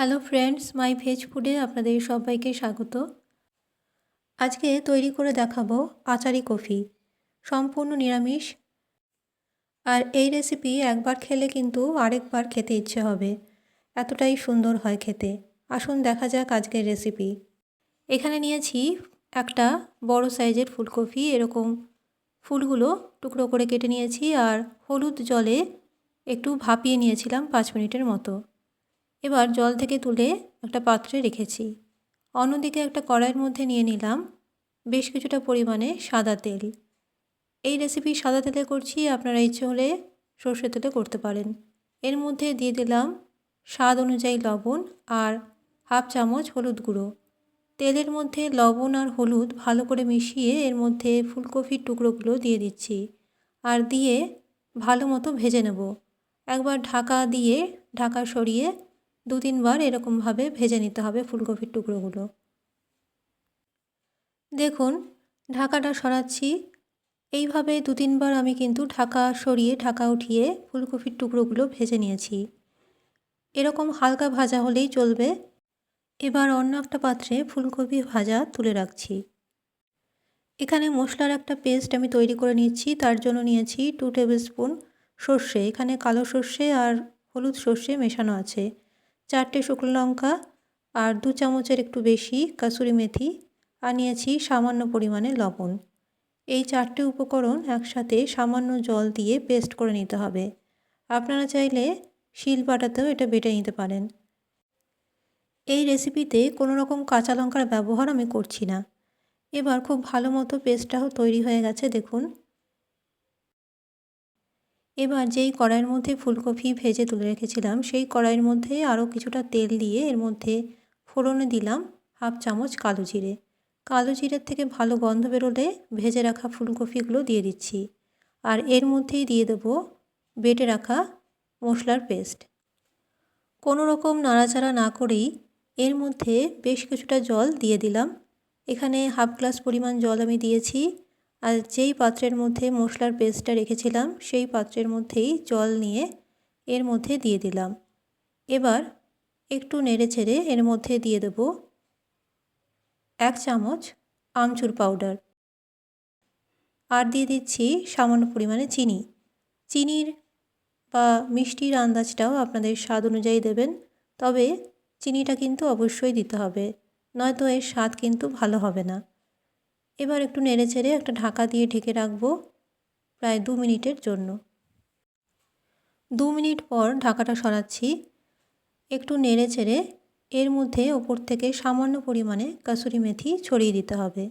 Hello friends মাই veg ফুডে আপনাদের সবাইকে স্বাগত। আজকে তৈরি করে দেখাবো আচারি কফি, সম্পূর্ণ নিরামিষ। আর এই রেসিপি একবার খেলে কিন্তু আরেকবার খেতে ইচ্ছে হবে। এতটাই সুন্দর হয় খেতে। আসুন দেখা যাক আজকের রেসিপি এখানে নিয়েছি একটা বড় সাইজের ফুলকপি, এরকম ফুলগুলো টুকরো করে কেটে নিয়েছি। আর হলুদ জলে একটু ভাপিয়ে নিয়েছিলাম পাঁচ মিনিটের মতো। এবার জল থেকে তুলে একটা পাত্রে রেখেছি। অন্যদিকে একটা কড়াইয়ের মধ্যে নিয়ে নিলাম বেশ কিছুটা পরিমাণে সাদা তেল। এই রেসিপি সাদা তেলে করছি, আপনারা ইচ্ছে হলে সর্ষে তেলে করতে পারেন। এর মধ্যে দিয়ে দিলাম স্বাদ অনুযায়ী লবণ আর হাফ চামচ হলুদ গুঁড়ো। তেলের মধ্যে লবণ আর হলুদ ভালো করে মিশিয়ে এর মধ্যে ফুলকপির টুকরোগুলো দিয়ে দিচ্ছি আর দিয়ে ভালো মতো ভেজে নেব। একবার ঢাকা দিয়ে ঢাকা সরিয়ে দু তিনবার এরকমভাবে ভেজে নিতে হবে ফুলকপির টুকরোগুলো। দেখুন, ঢাকাটা সরাচ্ছি। এইভাবে দু তিনবার আমি কিন্তু ঢাকা সরিয়ে, ঢাকা উঠিয়ে ফুলকপির টুকরোগুলো ভেজে নিয়েছি। এরকম হালকা ভাজা হলেই চলবে। এবার অন্য একটা পাত্রে ফুলকপি ভাজা তুলে রাখছি। এখানে মশলার একটা পেস্ট আমি তৈরি করে নিচ্ছি, তার জন্য নিয়েছি টু টেবিল স্পুন সর্ষে। এখানে কালো সর্ষে আর হলুদ সর্ষে মেশানো আছে। চারটে শুকনো লঙ্কা আর দু চামচের একটু বেশি কাসুরি মেথি আর নিয়েছি সামান্য পরিমাণে লবণ। এই চারটে উপকরণ একসাথে সামান্য জল দিয়ে পেস্ট করে নিতে হবে। আপনারা চাইলে শিল বাটাতেও এটা বেটে নিতে পারেন। এই রেসিপিতে কোনো রকম কাঁচা লঙ্কার ব্যবহার আমি করছি না। এবার খুব ভালো মতো পেস্টটাও তৈরি হয়ে গেছে, দেখুন। এবার যেই কড়াইয়ের মধ্যে ফুলকপি ভেজে তুলে রেখেছিলাম, সেই কড়াইয়ের মধ্যে আরও কিছুটা তেল দিয়ে এর মধ্যে ফোড়নে দিলাম হাফ চামচ কালো জিরে। কালো জিরের থেকে ভালো গন্ধ বেরোলে ভেজে রাখা ফুলকপিগুলো দিয়ে দিচ্ছি। আর এর মধ্যেই দিয়ে দেব বেটে রাখা মশলার পেস্ট। কোনো রকম নাড়াচাড়া না করেই এর মধ্যে বেশ কিছুটা জল দিয়ে দিলাম। এখানে হাফ গ্লাস পরিমাণ জল আমি দিয়েছি। আর যেই পাত্রের মধ্যে মশলার পেস্টটা রেখেছিলাম, সেই পাত্রের মধ্যেই জল নিয়ে এর মধ্যে দিয়ে দিলাম। এবার একটু নেড়ে ছেড়ে এর মধ্যে দিয়ে দেব এক চামচ আমচুর পাউডার। আর দিয়ে দিচ্ছি সামান্য পরিমাণে চিনি। চিনির বা মিষ্টির আন্দাজটাও আপনাদের স্বাদ অনুযায়ী দেবেন, তবে চিনিটা কিন্তু অবশ্যই দিতে হবে, নয়তো এর স্বাদ কিন্তু ভালো হবে না। এবার একটু নেড়ে ছেড়ে একটা ঢাকা দিয়ে ঢেকে রাখব প্রায় দু মিনিটের জন্য। দু মিনিট পর ঢাকাটা সরাচ্ছি। একটু নেড়ে ছেড়ে এর মধ্যে ওপর থেকে সামান্য পরিমাণে কাসুরি মেথি ছড়িয়ে দিতে হবে।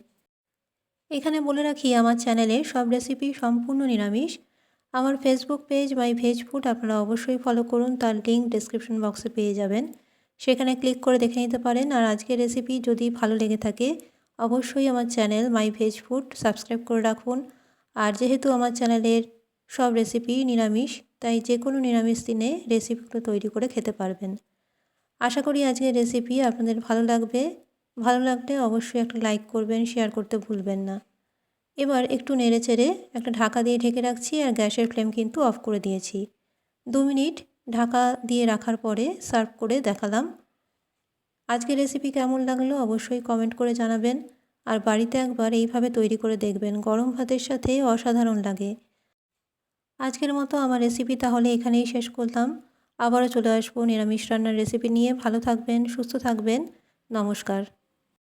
এখানে বলে রাখি, আমার চ্যানেলে সব রেসিপি সম্পূর্ণ নিরামিষ। আমার Facebook page my veg food আপনারা অবশ্যই ফলো করুন, তার লিঙ্ক ডিসক্রিপশন বক্সে পেয়ে যাবেন। সেখানে ক্লিক করে দেখে নিতে পারেন। আর আজকের রেসিপি যদি ভালো লেগে থাকে অবশ্যই আমার channel my veg food subscribe করে রাখুন। আর যেহেতু আমার চ্যানেলের সব রেসিপি নিরামিষ, তাই যে কোনো নিরামিষ দিনে রেসিপিগুলো তৈরি করে খেতে পারবেন। আশা করি আজকের রেসিপি আপনাদের ভালো লাগবে। ভালো লাগলে অবশ্যই একটা লাইক করবেন, শেয়ার করতে ভুলবেন না। এবার একটু নেড়ে চেড়ে একটা ঢাকা দিয়ে ঢেকে রাখছি আর গ্যাসের ফ্লেম কিন্তু অফ করে দিয়েছি। দু মিনিট ঢাকা দিয়ে রাখার পরে সার্ভ করে দেখালাম। আজকের রেসিপি কেমন লাগল অবশ্যই কমেন্ট করে জানাবেন। আর বাড়িতে একবার এইভাবে তৈরি করে দেখবেন, গরম ভাতের সাথে অসাধারণ লাগে। আজকের মতো আমার রেসিপি তাহলে এখানেই শেষ করলাম। আবারও চলে আসব নিরামিষ রান্নার রেসিপি নিয়ে। ভালো থাকবেন, সুস্থ থাকবেন। নমস্কার।